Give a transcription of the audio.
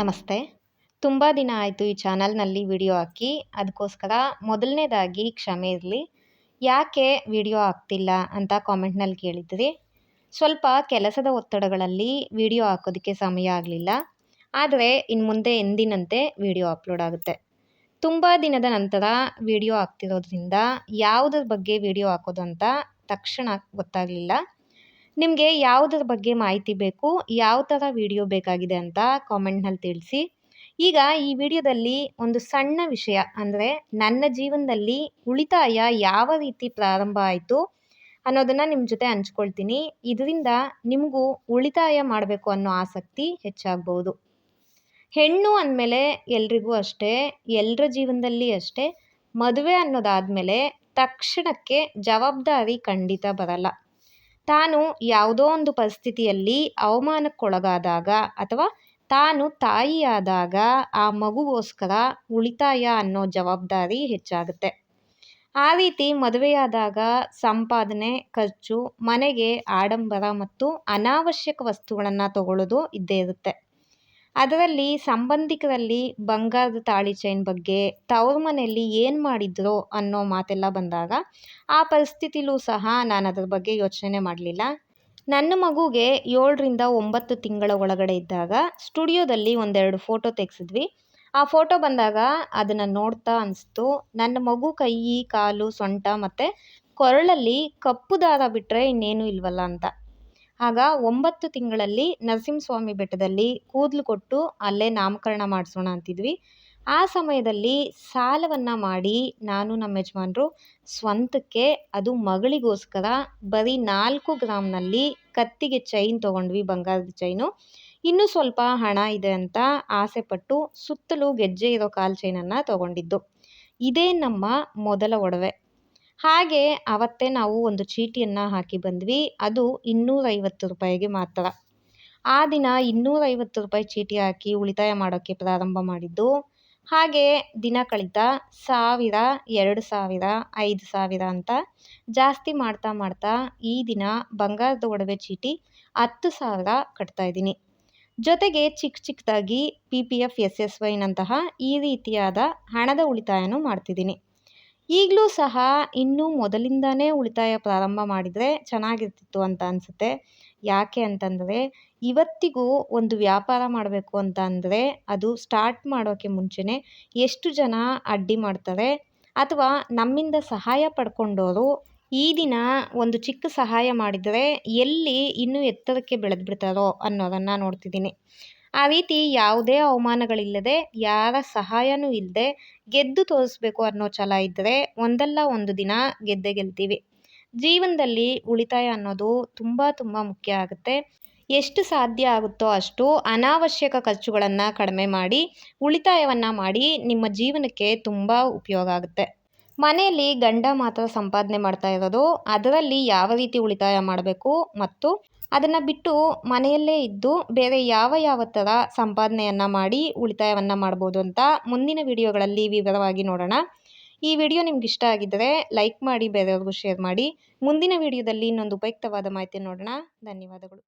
ನಮಸ್ತೆ. ತುಂಬ ದಿನ ಆಯಿತು ಈ ಚಾನಲ್ನಲ್ಲಿ ವಿಡಿಯೋ ಹಾಕಿ. ಅದಕ್ಕೋಸ್ಕರ ಮೊದಲನೇದಾಗಿ ಕ್ಷಮೆ ಇರಲಿ. ಯಾಕೆ ವಿಡಿಯೋ ಆಗ್ತಿಲ್ಲ ಅಂತ ಕಾಮೆಂಟ್ನಲ್ಲಿ ಕೇಳಿದ್ರಿ. ಸ್ವಲ್ಪ ಕೆಲಸದ ಒತ್ತಡಗಳಲ್ಲಿ ವಿಡಿಯೋ ಹಾಕೋದಕ್ಕೆ ಸಮಯ ಆಗಲಿಲ್ಲ. ಆದರೆ ಇನ್ನು ಮುಂದೆ ಎಂದಿನಂತೆ ವಿಡಿಯೋ ಅಪ್ಲೋಡ್ ಆಗುತ್ತೆ. ತುಂಬ ದಿನದ ನಂತರ ವಿಡಿಯೋ ಆಗ್ತಿರೋದ್ರಿಂದ ಯಾವುದ್ರ ಬಗ್ಗೆ ವಿಡಿಯೋ ಹಾಕೋದು ಅಂತ ತಕ್ಷಣ ಗೊತ್ತಾಗಲಿಲ್ಲ. ನಿಮಗೆ ಯಾವುದರ ಬಗ್ಗೆ ಮಾಹಿತಿ ಬೇಕು, ಯಾವ ಥರ ವಿಡಿಯೋ ಬೇಕಾಗಿದೆ ಅಂತ ಕಾಮೆಂಟ್ನಲ್ಲಿ ತಿಳಿಸಿ. ಈಗ ಈ ವಿಡಿಯೋದಲ್ಲಿ ಒಂದು ಸಣ್ಣ ವಿಷಯ ಅಂದರೆ ನನ್ನ ಜೀವನದಲ್ಲಿ ಉಳಿತಾಯ ಯಾವ ರೀತಿ ಪ್ರಾರಂಭ ಆಯಿತು ಅನ್ನೋದನ್ನು ನಿಮ್ಮ ಜೊತೆ ಹಂಚ್ಕೊಳ್ತೀನಿ. ಇದರಿಂದ ನಿಮಗೂ ಉಳಿತಾಯ ಮಾಡಬೇಕು ಅನ್ನೋ ಆಸಕ್ತಿ ಹೆಚ್ಚಾಗ್ಬೋದು. ಹೆಣ್ಣು ಅಂದಮೇಲೆ ಎಲ್ರಿಗೂ ಅಷ್ಟೇ ಎಲ್ಲರ ಜೀವನದಲ್ಲಿ ಅಷ್ಟೇ, ಮದುವೆ ಅನ್ನೋದಾದಮೇಲೆ ತಕ್ಷಣಕ್ಕೆ ಜವಾಬ್ದಾರಿ ಖಂಡಿತ ಬರಲ್ಲ. ತಾನು ಯಾವುದೋ ಒಂದು ಪರಿಸ್ಥಿತಿಯಲ್ಲಿ ಅವಮಾನಕ್ಕೊಳಗಾದಾಗ ಅಥವಾ ತಾನು ತಾಯಿಯಾದಾಗ ಆ ಮಗುಗೋಸ್ಕರ ಉಳಿತಾಯ ಅನ್ನೋ ಜವಾಬ್ದಾರಿ ಹೆಚ್ಚಾಗುತ್ತೆ. ಆ ರೀತಿ ಮದುವೆಯಾದಾಗ ಸಂಪಾದನೆ, ಖರ್ಚು, ಮನೆಗೆ ಆಡಂಬರ ಮತ್ತು ಅನಾವಶ್ಯಕ ವಸ್ತುಗಳನ್ನು ತಗೊಳ್ಳೋದು ಇದ್ದೇ ಇರುತ್ತೆ. ಅದರಲ್ಲಿ ಸಂಬಂಧಿಕರಲ್ಲಿ ಬಂಗಾರದ ತಾಳಿ ಚೈನ್ ಬಗ್ಗೆ ತವ್ರ ಮನೆಯಲ್ಲಿ ಏನು ಮಾಡಿದ್ರು ಅನ್ನೋ ಮಾತೆಲ್ಲ ಬಂದಾಗ ಆ ಪರಿಸ್ಥಿತಿಲೂ ಸಹ ನಾನು ಅದ್ರ ಬಗ್ಗೆ ಯೋಚನೆ ಮಾಡಲಿಲ್ಲ. ನನ್ನ ಮಗುಗೆ ಏಳರಿಂದ ಒಂಬತ್ತು ತಿಂಗಳ ಒಳಗಡೆ ಇದ್ದಾಗ ಸ್ಟುಡಿಯೋದಲ್ಲಿ ಒಂದೆರಡು ಫೋಟೋ ತೆಗೆಸಿದ್ವಿ. ಆ ಫೋಟೋ ಬಂದಾಗ ಅದನ್ನು ನೋಡ್ತಾ ಅನಿಸ್ತು. ನನ್ನ ಮಗು ಕೈ, ಕಾಲು, ಸೊಂಟ ಮತ್ತು ಕೊರಳಲ್ಲಿ ಕಪ್ಪು ದಾರ ಬಿಟ್ಟರೆ ಇನ್ನೇನು ಇಲ್ವಲ್ಲ ಅಂತ. ಆಗ ಒಂಬತ್ತು ತಿಂಗಳಲ್ಲಿ ನರಸಿಂಹಸ್ವಾಮಿ ಬೆಟ್ಟದಲ್ಲಿ ಕೂದಲು ಕೊಟ್ಟು ಅಲ್ಲೇ ನಾಮಕರಣ ಮಾಡಿಸೋಣ ಅಂತಿದ್ವಿ. ಆ ಸಮಯದಲ್ಲಿ ಸಾಲವನ್ನು ಮಾಡಿ ನಾನು ನಮ್ಮ ಯಜಮಾನ್ರು ಸ್ವಂತಕ್ಕೆ ಅದು ಮಗಳಿಗೋಸ್ಕರ ಬರೀ ನಾಲ್ಕು ಗ್ರಾಮ್ನಲ್ಲಿ ಕತ್ತಿಗೆ ಚೈನ್ ತೊಗೊಂಡ್ವಿ, ಬಂಗಾರದ ಚೈನು. ಇನ್ನೂ ಸ್ವಲ್ಪ ಹಣ ಇದೆ ಅಂತ ಆಸೆಪಟ್ಟು ಸುತ್ತಲೂ ಗೆಜ್ಜೆ ಇರೋ ಕಾಲು ಚೈನನ್ನು ತೊಗೊಂಡಿದ್ದು. ಇದೇ ನಮ್ಮ ಮೊದಲ ಒಡವೆ. ಹಾಗೆ ಅವತ್ತೇ ನಾವು ಒಂದು ಚೀಟಿಯನ್ನು ಹಾಕಿ ಬಂದ್ವಿ. ಅದು ಇನ್ನೂರೈವತ್ತು ರೂಪಾಯಿಗೆ ಮಾತ್ರ. ಆ ದಿನ ಇನ್ನೂರೈವತ್ತು ರೂಪಾಯಿ ಚೀಟಿ ಹಾಕಿ ಉಳಿತಾಯ ಮಾಡೋಕ್ಕೆ ಪ್ರಾರಂಭ ಮಾಡಿದ್ದು. ಹಾಗೆ ದಿನ ಕಳೀತಾ ಸಾವಿರ, ಎರಡು ಸಾವಿರ, ಐದು ಸಾವಿರ ಅಂತ ಜಾಸ್ತಿ ಮಾಡ್ತಾ ಮಾಡ್ತಾ ಈ ದಿನ ಬಂಗಾರದ ಒಡವೆ ಚೀಟಿ ಹತ್ತು ಸಾವಿರ ಕಟ್ತಾ ಇದ್ದೀನಿ. ಜೊತೆಗೆ ಚಿಕ್ಕ ಚಿಕ್ಕದಾಗಿ P P F S S ವೈನಂತಹ ಈ ರೀತಿಯಾದ ಹಣದ ಉಳಿತಾಯನೂ ಮಾಡ್ತಿದ್ದೀನಿ. ಈಗಲೂ ಸಹ ಇನ್ನೂ ಮೊದಲಿಂದನೇ ಉಳಿತಾಯ ಪ್ರಾರಂಭ ಮಾಡಿದರೆ ಚೆನ್ನಾಗಿರ್ತಿತ್ತು ಅಂತ ಅನಿಸುತ್ತೆ. ಯಾಕೆ ಅಂತಂದರೆ ಇವತ್ತಿಗೂ ಒಂದು ವ್ಯಾಪಾರ ಮಾಡಬೇಕು ಅಂತ ಅಂದರೆ ಅದು ಸ್ಟಾರ್ಟ್ ಮಾಡೋಕ್ಕೆ ಮುಂಚೆನೇ ಎಷ್ಟು ಜನ ಅಡ್ಡಿ ಮಾಡ್ತಾರೆ ಅಥವಾ ನಮ್ಮಿಂದ ಸಹಾಯ ಪಡ್ಕೊಂಡವರು ಈ ದಿನ ಒಂದು ಚಿಕ್ಕ ಸಹಾಯ ಮಾಡಿದರೆ ಎಲ್ಲಿ ಇನ್ನೂ ಎತ್ತರಕ್ಕೆ ಬೆಳೆದು ಬಿಡ್ತಾರೋ ಅನ್ನೋದನ್ನು ನೋಡ್ತಿದ್ದೀನಿ. ಆ ರೀತಿ ಯಾವುದೇ ಅವಮಾನಗಳಿಲ್ಲದೆ, ಯಾರ ಸಹಾಯನೂ ಇಲ್ಲದೆ ಗೆದ್ದು ತೋರಿಸ್ಬೇಕು ಅನ್ನೋ ಛಲ ಇದ್ದರೆ ಒಂದಲ್ಲ ಒಂದು ದಿನ ಗೆದ್ದೇ ಗೆಲ್ತೀವಿ. ಜೀವನದಲ್ಲಿ ಉಳಿತಾಯ ಅನ್ನೋದು ತುಂಬ ತುಂಬ ಮುಖ್ಯ ಆಗುತ್ತೆ. ಎಷ್ಟು ಸಾಧ್ಯ ಆಗುತ್ತೋ ಅಷ್ಟು ಅನಾವಶ್ಯಕ ಖರ್ಚುಗಳನ್ನು ಕಡಿಮೆ ಮಾಡಿ, ಉಳಿತಾಯವನ್ನು ಮಾಡಿ ನಿಮ್ಮ ಜೀವನಕ್ಕೆ ತುಂಬ ಉಪಯೋಗ ಆಗುತ್ತೆ. ಮನೆಯಲ್ಲಿ ಗಂಡ ಮಾತ್ರ ಸಂಪಾದನೆ ಮಾಡ್ತಾ ಇರೋದು, ಅದರಲ್ಲಿ ಯಾವ ರೀತಿ ಉಳಿತಾಯ ಮಾಡಬೇಕು ಮತ್ತು ಅದನ್ನು ಬಿಟ್ಟು ಮನೆಯಲ್ಲೇ ಇದ್ದು ಬೇರೆ ಯಾವ ಯಾವ ಥರ ಸಂಪಾದನೆಯನ್ನು ಮಾಡಿ ಉಳಿತಾಯವನ್ನು ಮಾಡ್ಬೋದು ಅಂತ ಮುಂದಿನ ವಿಡಿಯೋಗಳಲ್ಲಿ ವಿವರವಾಗಿ ನೋಡೋಣ. ಈ ವಿಡಿಯೋ ನಿಮ್ಗೆ ಇಷ್ಟ ಆಗಿದ್ದರೆ ಲೈಕ್ ಮಾಡಿ, ಬೇರೆಯವ್ರಿಗೂ ಶೇರ್ ಮಾಡಿ. ಮುಂದಿನ ವಿಡಿಯೋದಲ್ಲಿ ಇನ್ನೊಂದು ಉಪಯುಕ್ತವಾದ ಮಾಹಿತಿ ನೋಡೋಣ. ಧನ್ಯವಾದಗಳು.